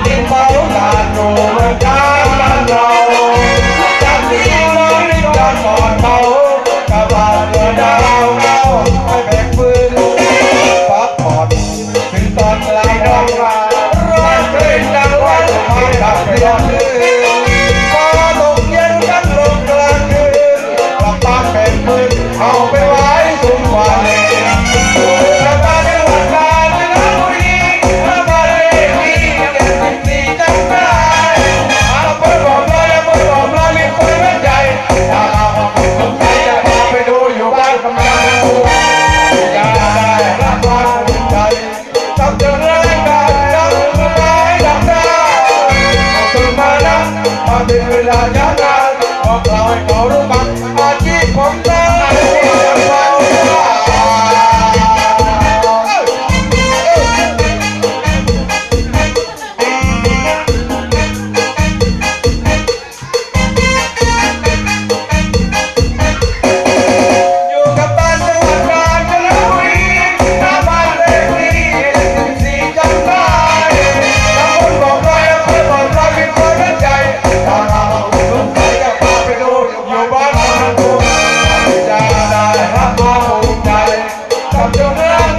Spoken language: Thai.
tempo রাজা রাজ অপ্রায় করো I'm